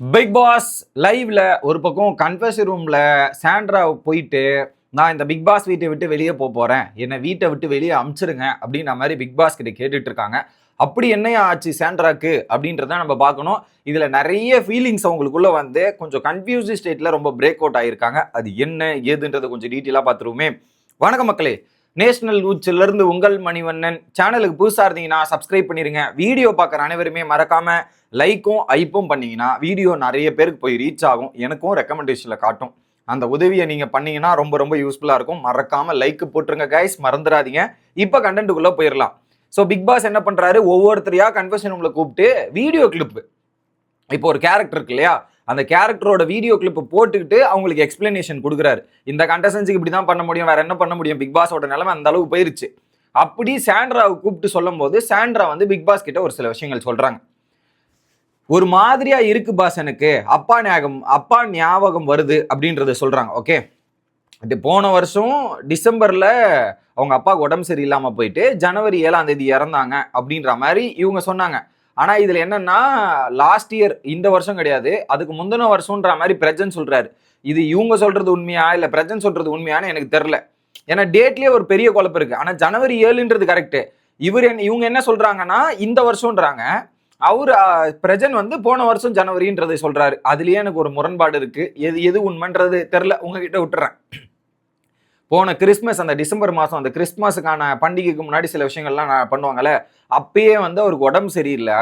Big pass லைவ்ல ஒரு பக்கம் கன்ஃபர்ஸ் ரூம்ல சாண்ட்ரா போயிட்டு நான் இந்த பிக் பாஸ் வீட்டை விட்டு வெளியே போக போறேன். என்னை வீட்டை விட்டு வெளியே அமுச்சிருங்க அப்படின்ற மாதிரி பிக் பாஸ் கிட்ட கேட்டுட்டு இருக்காங்க. அப்படி என்னையா ஆச்சு சாண்ட்ராக்கு அப்படின்றத நம்ம பார்க்கணும். இதில் நிறைய ஃபீலிங்ஸ் அவங்களுக்குள்ள வந்து கொஞ்சம் கன்ஃபியூஸ் ஸ்டேட்டில் ரொம்ப பிரேக் அவுட் ஆகியிருக்காங்க அது என்ன ஏதுன்றதை கொஞ்சம் டீட்டெயிலாக பார்த்துருவோமே. வணக்கம் மக்களே. நேஷனல் ஊச்சில இருந்து உங்கள் மணிவண்ணன். சேனலுக்கு புதுசாக இருந்தீங்கன்னா சப்ஸ்கிரைப் பண்ணிருங்க. வீடியோ பார்க்குற அனைவருமே மறக்காமல் லைக்கும் ஐப்பும் பண்ணிங்கன்னா வீடியோ நிறைய பேருக்கு போய் ரீச் ஆகும். எனக்கும் ரெக்கமெண்டேஷனில் காட்டும். அந்த உதவியை நீங்கள் பண்ணீங்கன்னா ரொம்ப ரொம்ப யூஸ்ஃபுல்லாக இருக்கும். மறக்காமல் லைக் போட்டுருங்க கைஸ் மறந்துடாதீங்க. இப்போ கண்டென்ட்டுக்குள்ளே போயிடலாம் ஸோ பிக் பாஸ் என்ன பண்ணுறாரு ஒவ்வொருத்தரையாக கன்வர்ஷன் ரூமில் கூப்பிட்டு வீடியோ கிளிப்பு இப்போ ஒரு கேரக்டர் இருக்கு இல்லையா? அந்த கேரக்டரோட வீடியோ கிளிப் போட்டுக்கிட்டு அவங்களுக்கு எக்ஸ்பிளனேஷன் கொடுக்குறாரு. இந்த கண்டஸ்டன்ஸுக்கு இப்படி தான் பண்ண முடியும் வேற என்ன பண்ண முடியும்? பிக் பாஸோட நிலைமை அந்த அளவுக்கு போயிருச்சு. அப்படி சாண்ட்ராவை கூப்பிட்டு சொல்லும்போது சாண்ட்ரா வந்து பிக் பாஸ் கிட்ட ஒரு சில விஷயங்கள் சொல்றாங்க. ஒரு மாதிரியா இருக்கு பாஸ் எனக்கு அப்பா ஞாபகம் அப்பா ஞாபகம் வருது அப்படின்றத சொல்றாங்க ஓகே இது போன வருஷம் டிசம்பர்ல அவங்க அப்பாவுக்கு உடம்பு சரியில்லாமல் போயிட்டு ஜனவரி ஏழாம் தேதி இறந்தாங்க அப்படின்ற மாதிரி இவங்க சொன்னாங்க. ஆனா இதுல என்னன்னா லாஸ்ட் இயர் இந்த வருஷம் கிடையாது. அதுக்கு முந்தின வருஷம்ன்ற மாதிரி பிரஜன் சொல்றாரு. இது இவங்க சொல்றது உண்மையா? இல்ல பிரஜன் சொல்றது உண்மையான்னு எனக்கு தெரில ஏன்னா டேட்லயே ஒரு பெரிய குழப்பம் இருக்கு. ஆனா ஜனவரி ஏழுன்றது கரெக்ட் இவர் என்ன இவங்க என்ன சொல்றாங்கன்னா இந்த வருஷம்ன்றாங்க. அவர் பிரஜன் வந்து போன வருஷம் ஜனவரின்றதை சொல்றாரு. அதுலயே எனக்கு ஒரு முரண்பாடு இருக்கு. எது எது உண்மைன்றது தெரில உங்ககிட்ட விட்டுறேன். போன கிறிஸ்மஸ் அந்த டிசம்பர் மாதம் அந்த கிறிஸ்மஸுக்கான பண்டிகைக்கு முன்னாடி சில விஷயங்கள்லாம் நான் பண்ணுவாங்கல்ல அப்பயே வந்து அவருக்கு உடம்பு சரியில்லை.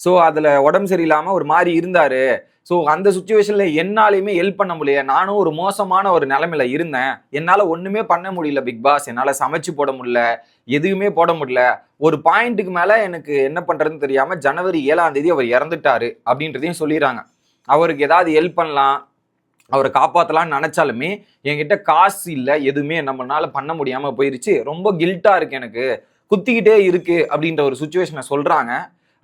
ஸோ அதில் உடம்பு சரியில்லாமல் ஒரு மாதிரி இருந்தார். ஸோ அந்த சுச்சுவேஷனில் என்னாலையுமே ஹெல்ப் பண்ண முடியல. நானும் ஒரு மோசமான ஒரு நிலமையில இருந்தேன். என்னால் ஒன்றுமே பண்ண முடியல பிக் பாஸ் என்னால் சமைச்சு போட முடியல எதுவுமே போட முடியல. ஒரு பாயிண்ட்டுக்கு மேலே எனக்கு என்ன பண்ணுறதுன்னு தெரியாமல் ஜனவரி ஏழாம் தேதி அவர் இறந்துட்டாரு அப்படின்றதையும் சொல்லிடுறாங்க. அவருக்கு ஏதாவது ஹெல்ப் பண்ணலாம் அவரை காப்பாற்றலான்னு நினச்சாலுமே என்கிட்ட காசு இல்லை எதுவுமே நம்மளால பண்ண முடியாமல் போயிருச்சு. ரொம்ப கில்ட்டாக இருக்கு எனக்கு. குத்திக்கிட்டே இருக்கு அப்படின்ற ஒரு சுச்சுவேஷனை சொல்கிறாங்க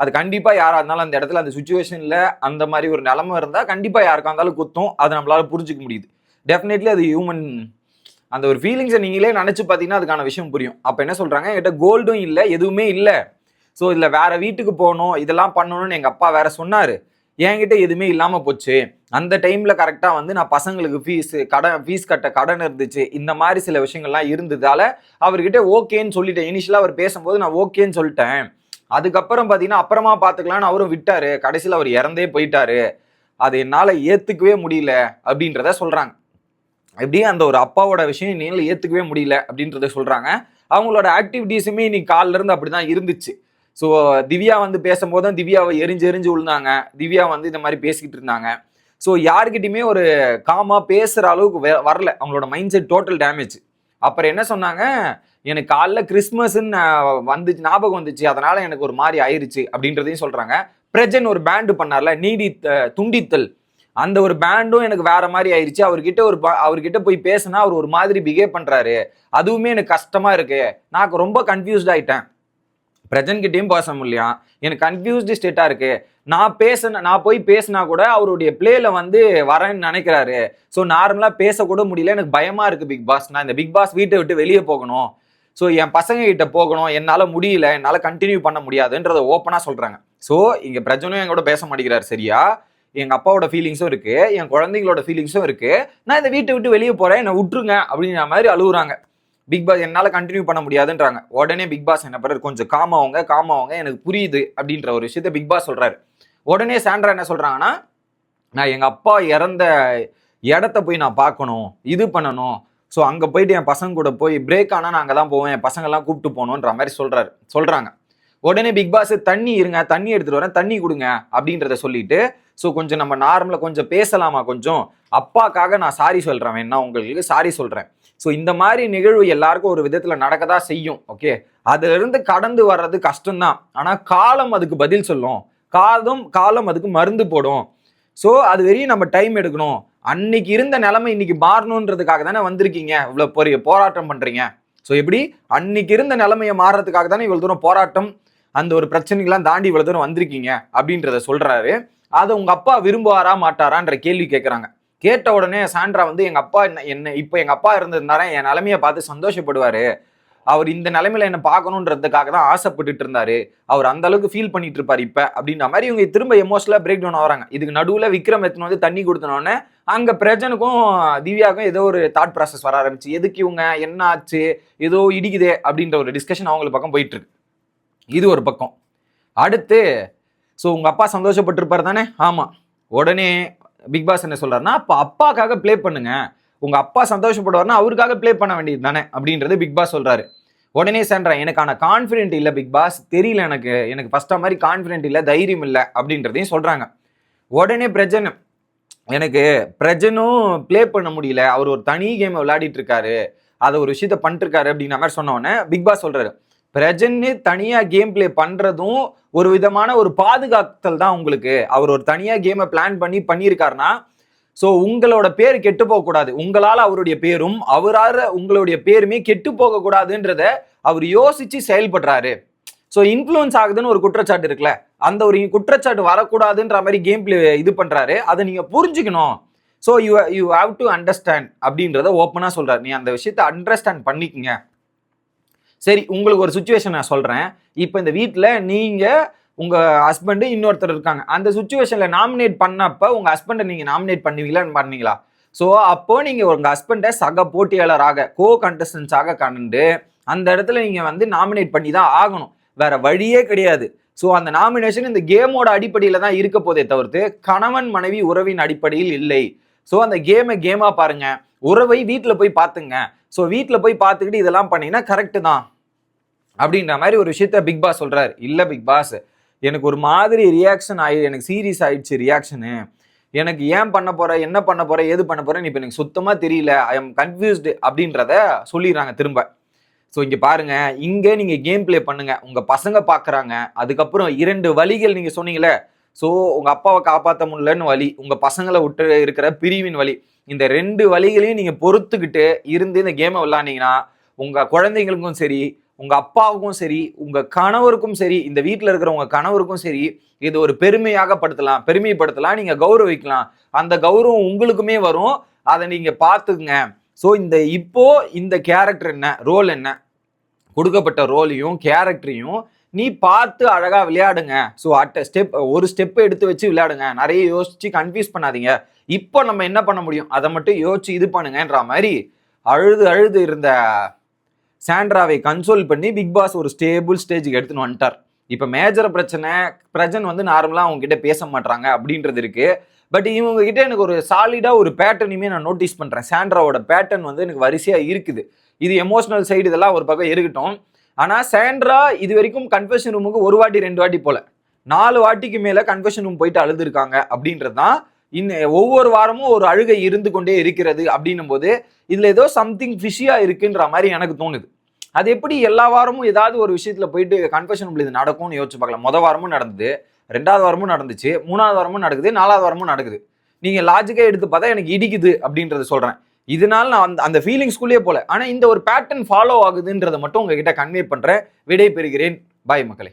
அது கண்டிப்பாக யாராக இருந்தாலும் அந்த இடத்துல அந்த சுச்சுவேஷனில் அந்த மாதிரி ஒரு நிலமை இருந்தால் கண்டிப்பாக யாருக்கா இருந்தாலும் குத்தும். அதை நம்மளால புரிஞ்சுக்க முடியுது. டெஃபினெட்லி அது ஹியூமன் அந்த ஒரு ஃபீலிங்ஸை நீங்களே நினச்சி பார்த்தீங்கன்னா அதுக்கான விஷயம் புரியும். அப்போ என்ன சொல்கிறாங்க என்கிட்ட கோல்டும் இல்லை எதுவுமே இல்லை. ஸோ இதில் வேறு வீட்டுக்கு போகணும் இதெல்லாம் பண்ணணும்னு எங்கள் அப்பா வேற சொன்னார். என்கிட்ட எதுவுமே இல்லாமல் போச்சு. அந்த டைமில் கரெக்டாக வந்து நான் பசங்களுக்கு ஃபீஸ் கடன் ஃபீஸ் கட்ட கடன் இருந்துச்சு. இந்த மாதிரி சில விஷயங்கள்லாம் இருந்ததால அவர்கிட்ட ஓகேன்னு சொல்லிட்டேன். இனிஷியலாக அவர் பேசும்போது நான் ஓகேன்னு சொல்லிட்டேன். அதுக்கப்புறம் பார்த்தீங்கன்னா அப்புறமா பார்த்துக்கலான்னு அவரும் விட்டார். கடைசியில் அவர் இறந்தே போயிட்டாரு. அது என்னால் ஏற்றுக்கவே முடியல அப்படின்றத சொல்கிறாங்க எப்படியே அந்த ஒரு அப்பாவோட விஷயம் என்னால் ஏற்றுக்கவே முடியல அப்படின்றத சொல்கிறாங்க அவங்களோட ஆக்டிவிட்டீஸுமே இன்னைக்கு காலிலிருந்து அப்படி தான் இருந்துச்சு. ஸோ திவ்யா வந்து பேசும்போதும் திவ்யாவை எரிஞ்சு எரிஞ்சு விழுந்தாங்க திவ்யா வந்து இந்த மாதிரி பேசிக்கிட்டு இருந்தாங்க. ஸோ யாருக்கிட்டையுமே ஒரு காமா பேசுகிற அளவுக்கு வரல. அவங்களோட மைண்ட் செட் டோட்டல் டேமேஜ் அப்புறம் என்ன சொன்னாங்க? எனக்கு காலைல கிறிஸ்மஸ்ன்னு வந்துச்சு ஞாபகம் வந்துச்சு. அதனால எனக்கு ஒரு மாதிரி ஆயிருச்சு அப்படின்றதையும் சொல்கிறாங்க பிரஜன் ஒரு பேண்டு பண்ணார்ல நீடி துண்டித்தல். அந்த ஒரு பேண்டும் எனக்கு வேற மாதிரி ஆயிடுச்சு அவர்கிட்ட ஒரு ப- அவர்கிட்ட போய் பேசினா அவர் ஒரு மாதிரி பிஹேவ் பண்ணுறாரு அதுவுமே எனக்கு கஷ்டமா இருக்கு. நான் ரொம்ப கன்ஃபியூஸ்ட் ஆயிட்டேன். பிரஜன்கிட்டையும் பேச முடியலையா? எனக்கு கன்ஃபியூஸ்டு ஸ்டேட்டாக இருக்கு. நான் பேசின நான் போய் பேசினா கூட அவருடைய பிளேல வந்து வரேன்னு நினைக்கிறாரு. ஸோ நார்மலாக பேசக்கூட முடியல. எனக்கு பயமாக இருக்குது பிக் பாஸ் நான் இந்த பிக் பாஸ் வீட்டை விட்டு வெளியே போகணும். ஸோ என் பசங்க கிட்ட போகணும். என்னால் முடியல. என்னால் கண்டினியூ பண்ண முடியாதுன்றத ஓப்பனாக சொல்கிறாங்க ஸோ இங்கே பிரஜனும் என் கூட பேச மாட்டேங்கிறாரு சரியா? எங்கள் அப்பாவோட ஃபீலிங்ஸும் இருக்குது என் குழந்தைங்களோட ஃபீலிங்ஸும் இருக்குது நான் இந்த வீட்டை விட்டு வெளியே போகிறேன் என்னை விட்டுருங்க அப்படிங்கிற மாதிரி அழுகுறாங்க. பிக் பாஸ் என்னால் கண்டினியூ பண்ண முடியாதுன்றாங்க. உடனே பிக் பாஸ் என்ன பண்ணுறாரு கொஞ்சம் காமாவங்க காமாவங்க எனக்கு புரியுது அப்படின்ற ஒரு விஷயத்த பிக் பாஸ் சொல்கிறாரு உடனே சாண்ட்ரா என்ன சொல்கிறாங்கன்னா நான் எங்கள் அப்பா இறந்த இடத்த போய் நான் பார்க்கணும் இது பண்ணணும். ஸோ அங்கே போயிட்டு என் பசங்க கூட போய் பிரேக் ஆனால் நான் அங்கே தான் போவேன் என் பசங்கெல்லாம் கூப்பிட்டு போகணுன்ற மாதிரி சொல்கிறாரு சொல்கிறாங்க உடனே பிக் பாஸ் தண்ணி இருங்க தண்ணி எடுத்துகிட்டு வரேன் தண்ணி கொடுங்க அப்படின்றத சொல்லிட்டு ஸோ கொஞ்சம் நம்ம நார்மலாக கொஞ்சம் பேசலாமா கொஞ்சம்? அப்பாக்காக நான் சாரி சொல்கிறேன் வேணா உங்களுக்கு சாரி சொல்கிறேன் ஸோ இந்த மாதிரி நிகழ்வு எல்லாருக்கும் ஒரு விதத்தில் நடக்கதா செய்யும் ஓகே அதிலிருந்து கடந்து வர்றது கஷ்டம்தான். ஆனால் காலம் அதுக்கு பதில் சொல்லும். காலம் காலம் அதுக்கு மருந்து போடும். ஸோ அது வரையும் நம்ம டைம் எடுக்கணும். அன்னைக்கு இருந்த நிலைமை இன்னைக்கு மாறணுன்றதுக்காக தானே வந்திருக்கீங்க. இவ்வளோ பெரிய போராட்டம் பண்ணுறீங்க ஸோ எப்படி? அன்னைக்கு இருந்த நிலைமையை மாறுறதுக்காக தானே இவ்வளோ தூரம் போராட்டம் அந்த ஒரு பிரச்சனைகள்லாம் தாண்டி இவ்வளோ தூரம் வந்திருக்கீங்க அப்படின்றத சொல்கிறாரு அதை உங்க அப்பா விரும்புவாரா மாட்டாரான்ற கேள்வி கேட்குறாங்க கேட்ட உடனே சாண்ட்ரா வந்து எங்க அப்பா என்ன என்ன இப்போ எங்க அப்பா இருந்திருந்தாரே? என் நிலைமையை பார்த்து சந்தோஷப்படுவாரு. அவர் இந்த நிலைமையில என்ன பார்க்கணுன்றதுக்காக தான் ஆசைப்பட்டுட்டு இருந்தாரு. அவர் அந்த அளவுக்கு ஃபீல் பண்ணிட்டு இருப்பாரு இப்ப அப்படின்ற மாதிரி இவங்க திரும்ப எமோஷனலா பிரேக் டவுன் வராங்க இதுக்கு நடுவில் விக்ரம் எத்தனை வந்து தண்ணி கொடுத்தனோடனே அங்க பிரஜனுக்கும் திவ்யாவுக்கும் ஏதோ ஒரு தாட் ப்ராசஸ் வர ஆரம்பிச்சு எதுக்கு இவங்க? என்ன ஆச்சு? ஏதோ இடிக்குதே அப்படின்ற ஒரு டிஸ்கஷன் அவங்களுக்கு பக்கம் போயிட்டு இருக்கு. இது ஒரு பக்கம். அடுத்து ஸோ உங்கள் அப்பா சந்தோஷப்பட்டிருப்பாரு தானே ஆமாம் உடனே பிக் பாஸ் என்ன சொல்கிறாருன்னா அப்போ அப்பாக்காக ப்ளே பண்ணுங்க. உங்கள் அப்பா சந்தோஷப்படுவார்னா அவருக்காக ப்ளே பண்ண வேண்டியது தானே அப்படின்றது பிக் பாஸ் சொல்கிறாரு உடனே சென்றேன் எனக்கான கான்ஃபிடென்ட் இல்லை பிக் பாஸ் தெரியல எனக்கு. எனக்கு ஃபஸ்ட்டாக மாதிரி கான்ஃபிடென்ட் இல்லை தைரியம் இல்லை அப்படின்றதையும் சொல்கிறாங்க உடனே பிரஜன் எனக்கு பிரஜனும் ப்ளே பண்ண முடியல. அவர் ஒரு தனி கேமை விளையாடிட்டு இருக்காரு. அதை ஒரு விஷயத்த பண்ணிட்டு இருக்காரு அப்படின்ற மாதிரி சொன்ன உடனே பிக் பாஸ் சொல்கிறாரு பிரஜன்னு தனியா கேம் ப்ளே பண்றதும் ஒரு விதமான ஒரு பாதுகாத்தல் தான் உங்களுக்கு. அவர் ஒரு தனியா கேமை பிளான் பண்ணி பண்ணியிருக்காருன்னா ஸோ உங்களோட பேர் கெட்டு போகக்கூடாது. உங்களால் அவருடைய பேரும் அவரால் உங்களுடைய பேருமே கெட்டு போகக்கூடாதுன்றத அவர் யோசிச்சு செயல்படுறாரு. ஸோ இன்ஃப்ளூயன்ஸ் ஆகுதுன்னு ஒரு குற்றச்சாட்டு இருக்குல்ல அந்த ஒரு குற்றச்சாட்டு வரக்கூடாதுன்ற மாதிரி கேம் பிளே இது பண்றாரு. அதை நீங்க புரிஞ்சுக்கணும். So you you have to understand அப்படின்றத ஓப்பனாக சொல்கிறார் நீ அந்த விஷயத்த அண்டர்ஸ்டாண்ட் பண்ணிக்கங்க. சரி உங்களுக்கு ஒரு சுச்சுவேஷன் நான் சொல்றேன். இப்போ இந்த வீட்டில் நீங்க உங்க ஹஸ்பண்டு இன்னொருத்தர் இருக்காங்க. அந்த சுச்சுவேஷன்ல நாமினேட் பண்ணப்ப உங்க ஹஸ்பண்டை நீங்க நாமினேட் பண்ணுவீங்களான்னு பண்ணீங்களா ஸோ அப்போ நீங்க உங்க ஹஸ்பண்டை சக போட்டியாளராக கோ கண்டஸ்டன்ஸாக கண்டு அந்த இடத்துல நீங்க வந்து நாமினேட் பண்ணி தான் ஆகணும். வேற வழியே கிடையாது. ஸோ அந்த நாமினேஷன் இந்த கேமோட அடிப்படையில் தான் இருக்க போதே தவிர்த்து கணவன் மனைவி உறவின் அடிப்படையில் இல்லை. ஸோ அந்த கேமை கேமாக பாருங்கள் உறவை வீட்டில் போய் பார்த்துங்க ஸோ வீட்டில் போய் பார்த்துக்கிட்டு இதெல்லாம் பண்ணீங்கன்னா கரெக்டு தான். அப்படின்ற மாதிரி ஒரு விஷயத்த பிக் பாஸ் சொல்கிறார் இல்லை பிக் பாஸ் எனக்கு ஒரு மாதிரி ரியாக்ஷன் ஆகி எனக்கு சீரியஸ் ஆயிடுச்சு ரியாக்ஷனு எனக்கு ஏன் பண்ண போகிற என்ன பண்ண போகிற ஏது பண்ண போகிறேன்னு இப்போ எனக்கு சுத்தமாக தெரியல. ஐ எம் கன்ஃபியூஸ்டு அப்படின்றத சொல்லிடுறாங்க திரும்ப. ஸோ இங்கே பாருங்கள் இங்கே நீங்கள் கேம் ப்ளே பண்ணுங்கள் உங்கள் பசங்க பார்க்குறாங்க அதுக்கப்புறம் இரண்டு வழிகள் நீங்கள் சொன்னீங்களே ஸோ உங்கள் அப்பாவை காப்பாற்ற முடியலன்னு வழி உங்கள் பசங்களை விட்டு இருக்கிற பிரிவின் வழி இந்த ரெண்டு வழிகளையும் நீங்கள் பொறுத்துக்கிட்டு இருந்து இந்த கேமை விளாண்டிங்கன்னா உங்கள் குழந்தைங்களுக்கும் சரி உங்கள் அப்பாவுக்கும் சரி உங்கள் கணவருக்கும் சரி இந்த வீட்டில் இருக்கிற உங்கள் கணவருக்கும் சரி இது ஒரு பெருமையாக படுத்தலாம் பெருமைப்படுத்தலாம் நீங்கள் கௌரவிக்கலாம். அந்த கௌரவம் உங்களுக்குமே வரும். அதை நீங்கள் பார்த்துக்குங்க. ஸோ இந்த இப்போ இந்த கேரக்டர் என்ன? ரோல் என்ன? கொடுக்கப்பட்ட ரோலையும் கேரக்டரையும் நீ பார்த்து அழகா விளையாடுங்க. ஸோ அட் ஸ்டெப் ஒரு ஸ்டெப் எடுத்து வச்சு விளையாடுங்க. நிறைய யோசிச்சு கன்ஃபியூஸ் பண்ணாதீங்க. இப்போ நம்ம என்ன பண்ண முடியும்? அதை மட்டும் யோசிச்சு இது பண்ணுங்கன்ற மாதிரி அழுது அழுது இருந்த சாண்ட்ராவை கன்சோல் பண்ணி பிக் பாஸ் ஒரு ஸ்டேபிள் ஸ்டேஜுக்கு எடுத்துன்னு வந்துட்டார். இப்போ மேஜர் பிரச்சனை பிரஜன் வந்து நார்மலாக அவங்க கிட்ட பேச மாட்டாங்க அப்படின்றது இருக்கு. பட் இவங்க கிட்ட எனக்கு ஒரு சாலிடாக ஒரு பேட்டர்னையுமே நான் நோட்டீஸ் பண்ணுறேன் சாண்ட்ராவோட பேட்டர்ன் வந்து எனக்கு வரிசையாக இருக்குது. இது எமோஷனல் சைடு இதெல்லாம் ஒரு பக்கம் இருக்கட்டும். ஆனால் சேண்ட்ரா இது வரைக்கும் கன்ஃபெஷன் ரூமுக்கு ஒரு வாட்டி ரெண்டு வாட்டி போல. நாலு வாட்டிக்கு மேலே கன்ஃபெஷன் ரூம் போயிட்டு அழுதுருக்காங்க அப்படின்றது தான் இன்ன ஒவ்வொரு வாரமும் ஒரு அழுகை இருந்து கொண்டே இருக்கிறது அப்படின்னும் போது இதில் ஏதோ சம்திங் ஃபிஷியாக இருக்குன்ற மாதிரி எனக்கு தோணுது. அது எப்படி எல்லா வாரமும் ஏதாவது ஒரு விஷயத்தில் போயிட்டு கன்ஃபெஷன் ரூமில் இது நடக்கும்னு யோசிச்சு பார்க்கலாம். முத வாரமும் நடந்தது ரெண்டாவது வாரமும் நடந்துச்சு மூணாவது வாரமும் நடக்குது நாலாவது வாரமும் நடக்குது. நீங்கள் லாஜிக்காக எடுத்து பார்த்தா எனக்கு இடிக்குது அப்படின்றத சொல்கிறேன் இதனால நான் அந்த அந்த ஃபீலிங்ஸ்குள்ளேயே போல. ஆனால் இந்த ஒரு பேட்டர்ன் ஃபாலோ ஆகுதுன்றதை மட்டும் உங்ககிட்ட கன்வே பண்ணுறேன் விடை பெறுகிறேன் பாய் மக்களே.